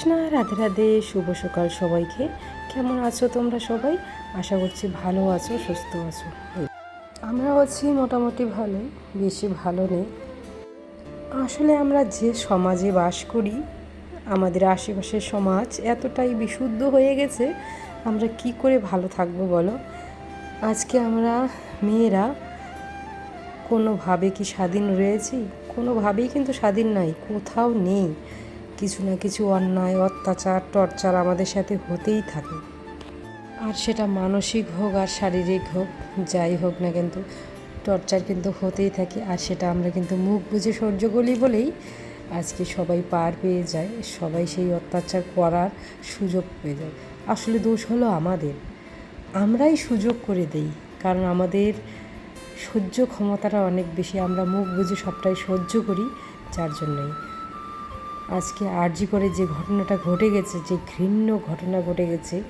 শ্রীকৃষ্ণ রাধে রাধে, শুভ সকাল সবাইকে। কেমন আছো তোমরা সবাই? আশা করছি ভালো আছো, সুস্থ আছো। আমরা আছি মোটামুটি ভালো বেশি ভালো নেই। আসলে আমরা যে সমাজে বাস করি, আমাদের আশেপাশের সমাজ এতটাই বিশুদ্ধ হয়ে গেছে, আমরা কি করে ভালো থাকব বলো? আজকে আমরা মেয়েরা কোনোভাবে কি স্বাধীন রয়েছি? কোনোভাবেই কিন্তু স্বাধীন নাই, কোথাও নেই। কিছু না কিছু অন্যায়, অত্যাচার, টর্চার আমাদের সাথে হতেই থাকে। আর সেটা মানসিক হোক আর শারীরিক হোক, যাই হোক না কিন্তু টর্চার কিন্তু হতেই থাকে। আর সেটা আমরা কিন্তু মুখ বুঝে সহ্য করি বলেই আজকে সবাই পার পেয়ে যায়, সবাই সেই অত্যাচার করার সুযোগ পেয়ে যায়। আসলে দোষ হলো আমাদের। আমরাই সুযোগ করে দেই, কারণ আমাদের সহ্য ক্ষমতাটা অনেক বেশি, আমরা মুখ বুঝে সবটাই সহ্য করি, যার জন্যই। আজকে আরজি করে যে ঘটনাটা ঘটে গেছে, যে ঘৃণ্য ঘটনা ঘটে গেছে,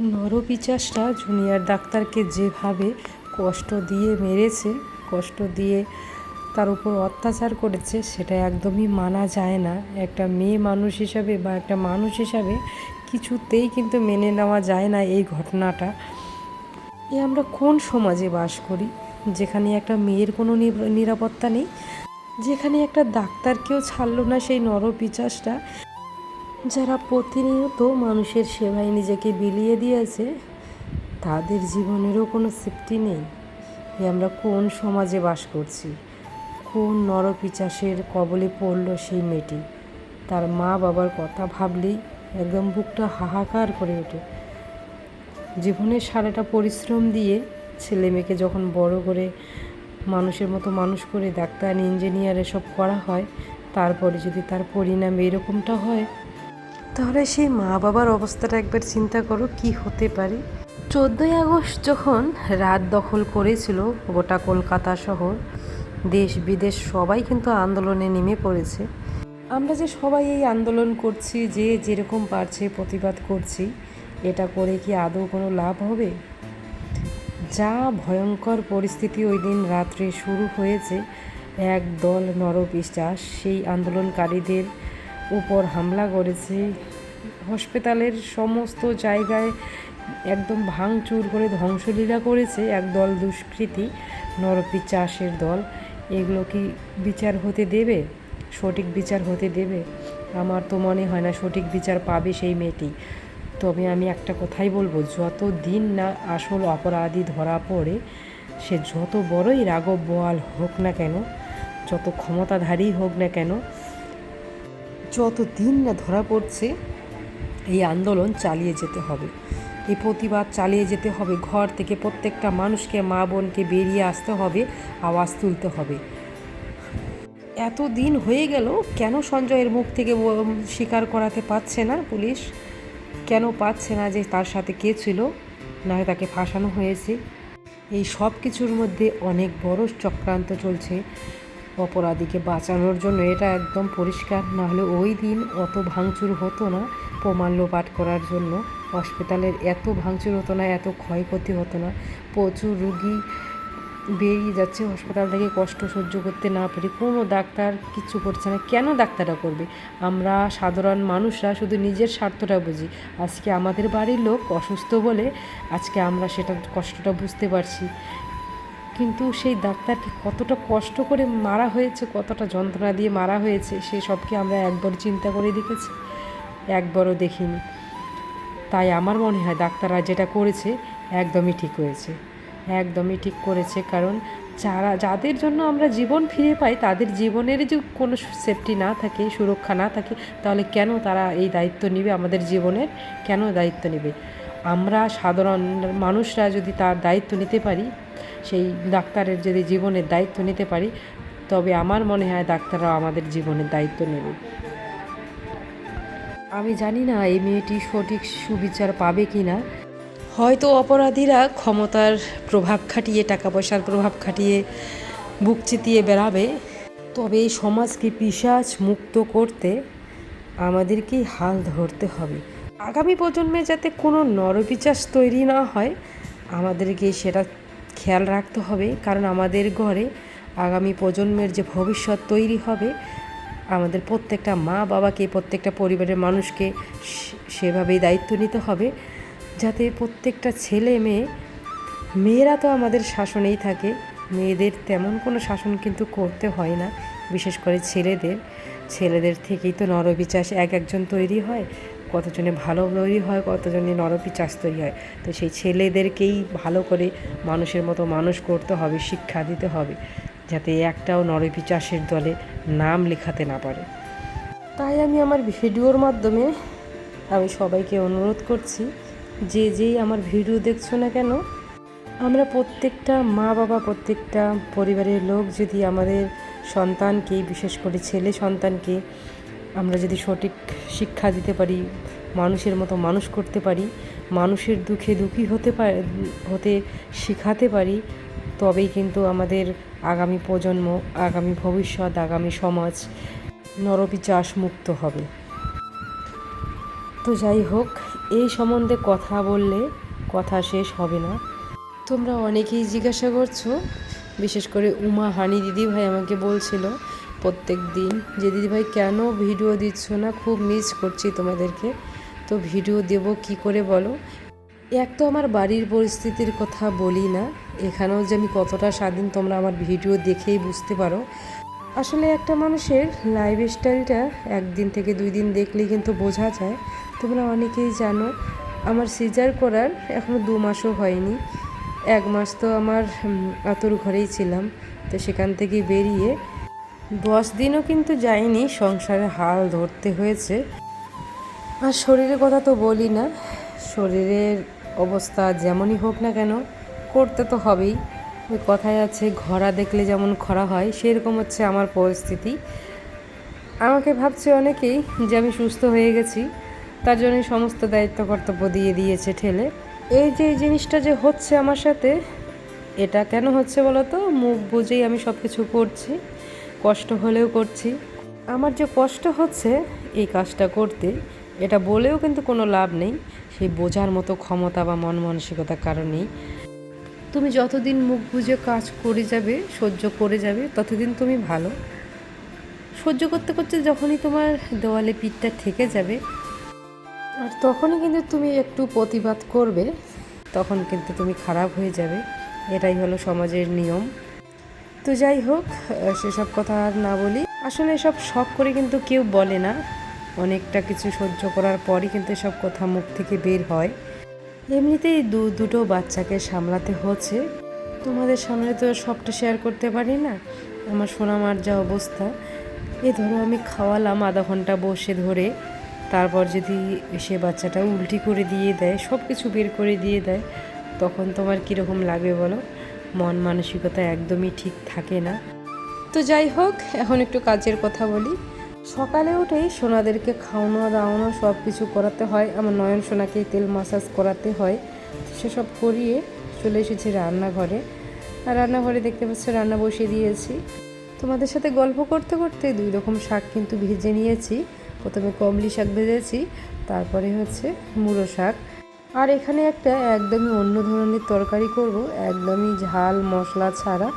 নরপিচাসটা জুনিয়র ডাক্তারকে যেভাবে কষ্ট দিয়ে মেরেছে, কষ্ট দিয়ে তার উপর অত্যাচার করেছে, সেটা একদমই মানা যায় না। একটা মেয়ে মানুষ হিসাবে বা একটা মানুষ হিসাবে কিছুতেই কিন্তু মেনে নেওয়া যায় না এই ঘটনাটা। এ আমরা কোন সমাজে বাস করি, যেখানে একটা মেয়ের কোনো নির- নিরাপত্তা নেই? যেখানে একটা ডাক্তারকেও ছাড়লো না সেই নরপিচাসটা, যারা প্রতিনিয়ত মানুষের সেবায় নিজেকে বিলিয়ে দিয়েছে, তাদের জীবনেরও কোনো সেফটি নেই। আমরা কোন সমাজে বাস করছি? কোন নরপিচাসের কবলে পড়ল সেই মেয়েটি? তার মা বাবার কথা ভাবলেই একদম বুকটা হাহাকার করে ওঠে। জীবনের সারাটা পরিশ্রম দিয়ে ছেলে মেয়েকে যখন বড় করে মানুষের মতো মানুষ করে ডাক্তার, ইঞ্জিনিয়ার এসব করা হয়। তারপরে যদি তার পরিণাম এরকমটা হয়, তাহলে সেই মা বাবার অবস্থাটা একবার চিন্তা করো কি হতে পারে। চোদ্দোই আগস্ট যখন রাত দখল করেছিল গোটা কলকাতা শহর, দেশ বিদেশ সবাই কিন্তু আন্দোলনে নেমে পড়েছে। আমরা যে সবাই এই আন্দোলন করছি, যে যেরকম পারছে প্রতিবাদ করছি, এটা করে কি আদৌ কোনো লাভ হবে? যা ভয়ঙ্কর পরিস্থিতি ওই দিন রাত্রে শুরু হয়েছে, এক দল নরপিশ্বাস সেই আন্দোলনকারীদের উপর হামলা করেছে। হসপিটালের সমস্ত জায়গায় একদম ভাঙচুর করে ধ্বংসলীলা করেছে একদল দুষ্কৃতী নরপিচাসের দল। এগুলো কি বিচার হতে দেবে? সঠিক বিচার হতে দেবে? আমার তো মনে হয় না সঠিক বিচার পাবে সেই মেয়েটি। তবে আমি একটা কথাই বলব যত দিন না আসল অপরাধী ধরা পড়ে, সে যত বড়ই রাগব বোয়াল হোক না কেন, যত ক্ষমতাধারী হোক না কেন যত দিন না ধরা পড়ছে, এই আন্দোলন চালিয়ে যেতে হবে। এই প্রতিবাদ চালিয়ে যেতে হবে। ঘর থেকে প্রত্যেকটা মানুষকে, মা বোনকে বেরিয়ে আসতে হবে, আওয়াজ তুলতে হবে। এত দিন হয়ে গেল, কেন সঞ্জয়ের মুখ থেকে স্বীকার করাতে পারছে না পুলিশ? কেন পাচ্ছে না যে তার সাথে কে ছিল? না তাকে ফাঁসানো হয়েছে। এই সব কিছুর মধ্যে অনেক বড় চক্রান্ত চলছে অপরাধীকে বাঁচানোর জন্য। এটা একদম পরিষ্কার। না হলে ওই দিন অত ভাঙচুর হতো না প্রমাণ লোপাট করার জন্য। হসপিটালের এত ভাঙচুর হতো না, এত ক্ষয়ক্ষতি হতো না। প্রচুর রুগী বেরিয়ে যাচ্ছে হসপিটাল থেকে কষ্ট সহ্য করতে না পেরে কোনো ডাক্তার কিচ্ছু করছে না। কেন ডাক্তাররা করবে? আমরা সাধারণ মানুষরা শুধু নিজের স্বার্থটা বুঝি। আজকে আমাদের বাড়ির লোক অসুস্থ বলে আজকে আমরা সেটা কষ্টটা বুঝতে পারছি। কিন্তু সেই ডাক্তারকে কতটা কষ্ট করে মারা হয়েছে, কতটা যন্ত্রণা দিয়ে মারা হয়েছে, সে সবকে আমরা একবার চিন্তা করে দেখেছি? একবারও দেখিনি। তাই আমার মনে হয় ডাক্তাররা যেটা করেছে একদমই ঠিক হয়েছে। একদমই ঠিক করেছে, কারণ যারা, যাদের জন্য আমরা জীবন ফিরে পাই, তাদের জীবনের যে কোনো সেফটি না থাকে, সুরক্ষা না থাকে, তাহলে কেন তারা এই দায়িত্ব নেবে? আমাদের জীবনের কেন দায়িত্ব নেবে? আমরা সাধারণ মানুষরা যদি তার দায়িত্ব নিতে পারি, সেই ডাক্তারের যদি জীবনের দায়িত্ব নিতে পারি, তবে আমার মনে হয় ডাক্তাররা আমাদের জীবনের দায়িত্ব নেবে। আমি জানি না এই মেয়েটি সঠিক সুবিচার পাবে কি না হয়তো অপরাধীরা ক্ষমতার প্রভাব খাটিয়ে টাকা পয়সার প্রভাব খাটিয়ে বুক চিতিয়ে বেড়াবে। তবে এই সমাজকে পিসাজ মুক্ত করতে আমাদেরকেই হাল ধরতে হবে। আগামী প্রজন্মে যাতে কোনো নরপিচাস তৈরি না হয়, আমাদেরকে সেটা খেয়াল রাখতে হবে। কারণ আমাদের ঘরে আগামী প্রজন্মের যে ভবিষ্যৎ তৈরি হবে, আমাদের প্রত্যেকটা মা বাবাকে প্রত্যেকটা পরিবারের মানুষকে সেভাবেই দায়িত্ব নিতে হবে। যাতে প্রত্যেকটা ছেলে মেয়ে, মেয়েরা তো আমাদের শাসনেই থাকে। মেয়েদের তেমন কোনো শাসন কিন্তু করতে হয় না, বিশেষ করে ছেলেদের। ছেলেদের থেকেই তো নরবিচাস এক একজন তৈরি হয়, কতজনে ভালো তৈরি হয়, কতজনে নরপিচাস তৈরি হয়। তো সেই ছেলেদেরকেই ভালো করে মানুষের মতো মানুষ করতে হবে, শিক্ষা দিতে হবে, যাতে একটাও নরপিচাসের দলে নাম লেখাতে না পারে। তাই আমি আমার ভিডিওর মাধ্যমে আমি সবাইকে অনুরোধ করছি যে যেই আমার ভিডিও দেখছ না কেন, আমরা প্রত্যেকটা মা বাবা, প্রত্যেকটা পরিবারের লোক যদি আমাদের সন্তানকে, বিশেষ করে ছেলে সন্তানকে আমরা যদি সঠিক শিক্ষা দিতে পারি, মানুষের মতো মানুষ করতে পারি, মানুষের দুঃখে দুঃখী হতে পারে হতে শেখাতে পারি, তবেই কিন্তু আমাদের আগামী প্রজন্ম, আগামী ভবিষ্যৎ, আগামী সমাজ নরপিচাস মুক্ত হবে। তো যাই হোক এই সম্বন্ধে কথা বললে কথা শেষ হবে না। তোমরা অনেকেই জিজ্ঞাসা করছ, বিশেষ করে উমা হানি দিদি ভাই আমাকে বলছিল, প্রত্যেক দিন যে দিদি ভাই কেন ভিডিও দিচ্ছ না, খুব মিস করছি তোমাদেরকে, তো ভিডিও দেব কি করে বলো? এক তো আমার বাড়ির পরিস্থিতির কথা বলি না, এখানেও যে আমি কতটা স্বাধীন তোমরা আমার ভিডিও দেখেই বুঝতে পারো। আসলে একটা মানুষের লাইফ স্টাইলটা একদিন থেকে দুই দিন দেখলেই কিন্তু বোঝা যায় তোমরা অনেকেই জানো, আমার সিজার করার এখনও দু মাসও হয়নি। এক মাস তো আমার আতুর ঘরেই ছিলাম, তো সেখান থেকে বেরিয়ে দশ দিনও কিন্তু যায়নি সংসারে হাল ধরতে হয়েছে। আর শরীরের কথা তো বলি না, শরীরের অবস্থা যেমনই হোক না কেন, করতে তো হবেই। ওই কথায় আছে, ঘোড়া দেখলে যেমন খরা হয়, সেরকম হচ্ছে আমার পরিস্থিতি। আমাকে ভাবছে অনেকেই যে আমি সুস্থ হয়ে গেছি। তার জন্য সমস্ত দায়িত্ব, কর্তব্য দিয়ে দিয়েছে ঠেলে। এই যে এই জিনিসটা যে হচ্ছে আমার সাথে, এটা কেন হচ্ছে বলো তো মুখ বুঝেই আমি সব কিছু করছি, কষ্ট হলেও করছি। আমার যে কষ্ট হচ্ছে এই কাজটা করতে, এটা বলেও কিন্তু কোনো লাভ নেই। সেই বোঝার মতো ক্ষমতা বা মন মানসিকতার কারণেই তুমি যতদিন মুখ বুঝে কাজ করে যাবে, সহ্য করে যাবে, ততদিন তুমি ভালো। সহ্য করতে করতে যখনই তোমার দেওয়ালে পিঠটা থেকে যাবে আর তখনই কিন্তু তুমি একটু প্রতিবাদ করবে, তখন কিন্তু তুমি খারাপ হয়ে যাবে। এটাই হলো সমাজের নিয়ম। তো যাই হোক সেসব কথা আর না বলি। আসলে এসব শখ করে কিন্তু কেউ বলে না। অনেকটা কিছু সহ্য করার পরই কিন্তু এসব কথা মুখ থেকে বের হয়। এমনিতেই দু, দুটো বাচ্চাকে সামলাতে হচ্ছে। তোমাদের সামনে তো সবটা শেয়ার করতে পারি না। আমার সোনামার যা অবস্থা। এ ধরো আমি খাওয়ালাম আধা ঘণ্টা বসে ধরে। তারপর যদি সে বাচ্চাটা উল্টি করে দিয়ে দেয় সব কিছু বের করে দিয়ে দেয়, তখন তোমার কীরকম লাগবে বলো? মন মানসিকতা একদমই ঠিক থাকে না। তো যাই হোক, এখন একটু কাজের কথা বলি। সকালে উঠেই সোনাদেরকে খাওয়ানো, দাওয়ানো সব কিছু করাতে হয়। আমার নয়ন সোনাকে তেল মাসাজ করাতে হয়। সেসব করিয়ে চলে এসেছি রান্নাঘরে। আর রান্নাঘরে দেখতে পাচ্ছ রান্না বসিয়ে দিয়েছি। তোমাদের সাথে গল্প করতে করতে দুই রকম শাক কিন্তু ভেজে নিয়েছি। প্রথমে কমলি শাক ভেজেছি, তারপরে হচ্ছে মুড়ো শাক। আর এখানে একটা একদমই অন্য ধরনের তরকারি করব, একদমই ঝাল মশলা ছাড়া।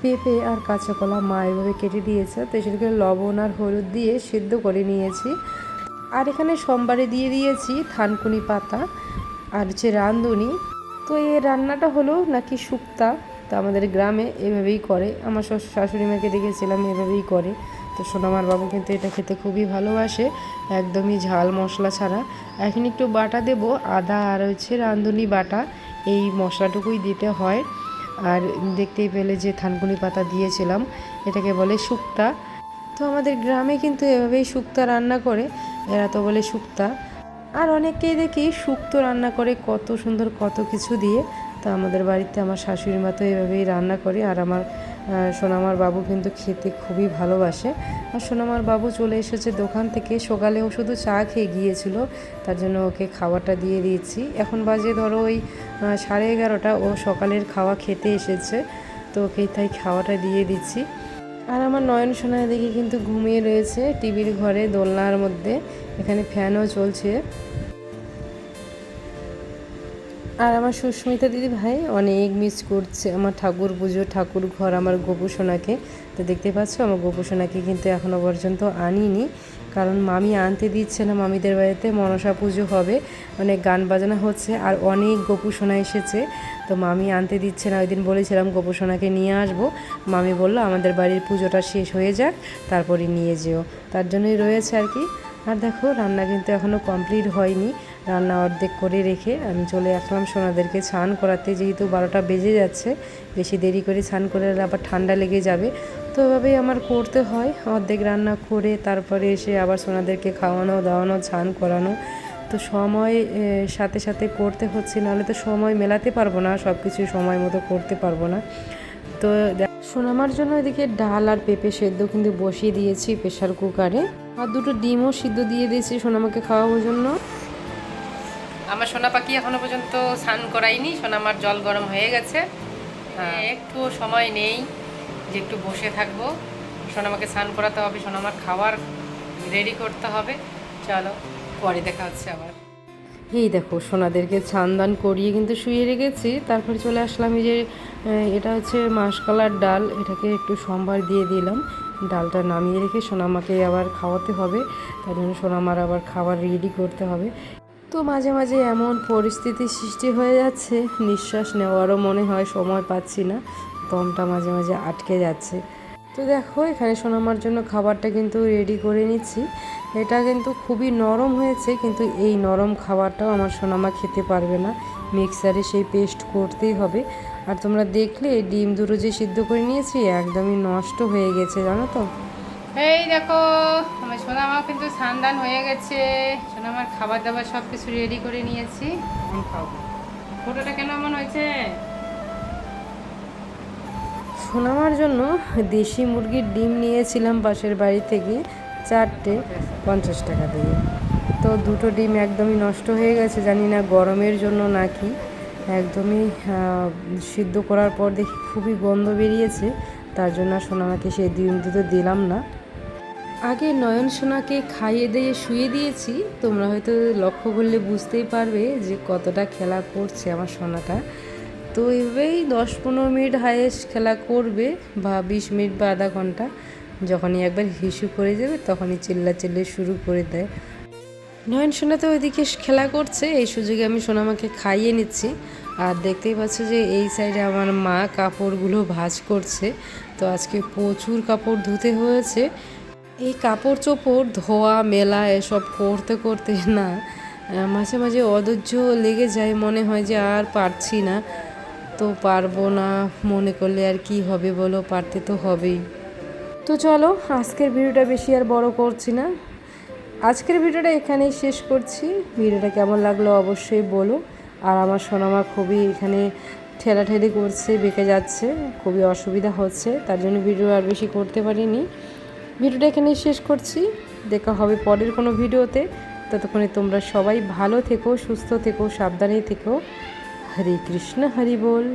পেঁপে আর কাঁচা কলা মা এভাবে কেটে দিয়েছে, তো সেটাকে লবণ আর হলুদ দিয়ে সেদ্ধ করে নিয়েছি। আর এখানে সোমবারে দিয়ে দিয়েছি থানকুনি পাতা আর হচ্ছে রাঁধুনি। তো এই রান্নাটা হলো নাকি শুক্তা, তো আমাদের গ্রামে এভাবেই করে। আমার শাশুড়ি মাকে দেখেছিলাম এভাবেই করে। তো সোনামার বাবু কিন্তু এটা খেতে খুবই ভালোবাসে, একদমই ঝাল মশলা ছাড়া। এখন একটু বাটা দেব, আদা আর হচ্ছে রাঁধুনি বাটা, এই মশলাটুকুই দিতে হয়। আর দেখতেই পেলে যে থানকুনি পাতা দিয়েছিলাম, এটাকে বলে শুক্তা। তো আমাদের গ্রামে কিন্তু এভাবেই শুক্তা রান্না করে, এরা তো বলে শুক্তা। আর অনেককেই দেখি শুক্তো রান্না করে কত সুন্দর কত কিছু দিয়ে। তো আমাদের বাড়িতে আমার শাশুড়ি মা তো এভাবেই রান্না করে, আর আমার সোনামার বাবু কিন্তু খেতে খুবই ভালোবাসে। আর সোনামার বাবু চলে এসেছে দোকান থেকে, সকালে ও শুধু চা খেয়ে গিয়েছিল, তার জন্য ওকে খাওয়াটা দিয়ে দিয়েছি। এখন বাজে ধরো ওই সাড়ে এগারোটা, ও সকালের খাওয়া খেতে এসেছে, তো ওকে তাই খাওয়াটা দিয়ে দিচ্ছি। আর আমার নয়ন সোনা এদিকে কিন্তু ঘুমিয়ে রয়েছে, টিভির ঘরে, দোলনার মধ্যে, এখানে ফ্যানও চলছে। আর আমার সুস্মিতা দিদি ভাই অনেক মিস করছে আমার ঠাকুর পুজো, ঠাকুর ঘর, আমার গোপুসোনাকে তো দেখতে পাচ্ছ, আমার গোপুসোনাকে কিন্তু এখনও পর্যন্ত আনিনি। কারণ মামি আনতে দিচ্ছে না মামিদের বাড়িতে, মনসা পুজো হবে, অনেক গান বাজনা হচ্ছে, আর অনেক গোপুসোনা এসেছে। তো মামি আনতে দিচ্ছে না ওই দিন বলেছিলাম গোপুসোনাকে নিয়ে আসব। মামি বলল, আমাদের বাড়ির পুজোটা শেষ হয়ে যাক, তারপরে নিয়ে যেও। তার জন্যই রয়েছে আর কি। আর দেখো, রান্না কিন্তু এখনও কমপ্লিট হয়নি। রান্না অর্ধেক করে রেখে আমি চলে আসলাম সোনাদেরকে স্নান করাতে। যেহেতু বারোটা বেজে যাচ্ছে, বেশি দেরি করে স্নান করে আবার ঠান্ডা লেগে যাবে। তো এভাবেই আমার করতে হয়, অর্ধেক রান্না করে তারপরে এসে আবার সোনাদেরকে খাওয়ানো, দাওয়ানো, স্নান করানো। তো সময় সাথে সাথে করতে হচ্ছে, নাহলে তো সময় মেলাতে পারব না সব কিছু সময় মতো করতে পারব না। তো সোনামার জন্য এদিকে ডাল আর পেঁপে সেদ্ধ কিন্তু বসিয়ে দিয়েছি প্রেশার কুকারে। আর দুটো ডিমও সিদ্ধ দিয়ে দিয়েছি সোনামাকে খাওয়ানোর জন্য। আমার সোনা পাখি এখনও পর্যন্ত স্নান করাইনি সোনামার জল গরম হয়ে গেছে। হ্যাঁ, একটু সময় নেই যে একটু বসে থাকব। সোনামাকে স্নান করাতে হবে সোনামার খাবার রেডি করতে হবে। চলো পরে দেখা হচ্ছে আবার। এই দেখো সোনাদেরকে ছানদান করিয়ে কিন্তু শুয়ে রেখেছি। তারপরে চলে আসলাম এই যে এটা হচ্ছে মাসকালার ডাল। এটাকে একটু সম্ভার দিয়ে দিলাম। ডালটা নামিয়ে রেখে সোনামাকে আবার খাওয়াতে হবে। তার জন্য সোনামার আবার খাবার রেডি করতে হবে। তো মাঝে মাঝে এমন পরিস্থিতি সৃষ্টি হয়ে যাচ্ছে, নিঃশ্বাস নেওয়ারও মনে হয় সময় পাচ্ছি না, দমটা মাঝে মাঝে আটকে যাচ্ছে। তো দেখো, এখানে সোনামার জন্য খাবারটা কিন্তু রেডি করে নিচ্ছি। এটা কিন্তু খুবই নরম হয়েছে, কিন্তু এই নরম খাবারটাও আমার সোনামা খেতে পারবে না। মিক্সারে সেই পেস্ট করতেই হবে। আর তোমরা দেখলে ডিম দুটো যে সিদ্ধ করে নিয়েছি, একদমই নষ্ট হয়ে গেছে, জানো তো? এই দেখো আমার সোনামা কিন্তু সান্দান হয়ে গেছে। সোনামার খাবার দাবার সব কিছু রেডি করে নিয়েছি। খাব। ফটোটা কেন এমন হয়েছে? সোনামার জন্য দেশি মুরগির ডিম নিয়েছিলাম পাশের বাড়ি থেকে চারটে পঞ্চাশ টাকা দিয়ে। তো দুটো ডিম একদমই নষ্ট হয়ে গেছে জানি না গরমের জন্য নাকি। একদমই সিদ্ধ করার পর দেখি খুবই গন্ধ বেরিয়েছে তার জন্য আর সোনামাকে সেই ডিম দুটো দিলাম না। আগে নয়ন সোনাকে খাইয়ে দিয়ে শুয়ে দিয়েছি। তোমরা হয়তো লক্ষ্য করলে বুঝতেই পারবে যে কতটা খেলা করছে আমার সোনাটা। তো এভাবেই দশ পনেরো মিনিট হায়েস্ট খেলা করবে বা বিশ মিনিট বা আধা ঘণ্টা। যখনই একবার হিসু করে যাবে, তখনই চিল্লা চিল্লি শুরু করে দেয়। নয়ন সোনা তো ওইদিকে খেলা করছে, এই সুযোগে আমি সোনামাকে খাইয়ে নিচ্ছি। আর দেখতেই পাচ্ছ যে এই সাইডে আমার মা কাপড়গুলো ভাঁজ করছে। তো আজকে প্রচুর কাপড় ধুতে হয়েছে। এই কাপড় চোপড় ধোয়া, মেলা এসব করতে করতে না মাঝে মাঝে অধৈর্য লেগে যায় মনে হয় যে আর পারছি না। তো পারব না মনে করলে আর কি হবে বলো, পারতে তো হবেই। তো চলো, আজকের ভিডিওটা বেশি আর বড় করছি না। আজকের ভিডিওটা এখানেই শেষ করছি। ভিডিওটা কেমন লাগল অবশ্যই বলো। আর আমার সোনামা খুবই এখানে ঠেলাঠেলি করছে, বেঁকে যাচ্ছে, খুবই অসুবিধা হচ্ছে, তার জন্য ভিডিও আর বেশি করতে পারিনি। ভিডিওটা এখানেই শেষ করছি। দেখা হবে পরের কোনো ভিডিওতে। ততক্ষণে তোমরা সবাই ভালো থেকো, সুস্থ থেকো, সাবধানে থেকো। হরে কৃষ্ণ, হরি বল।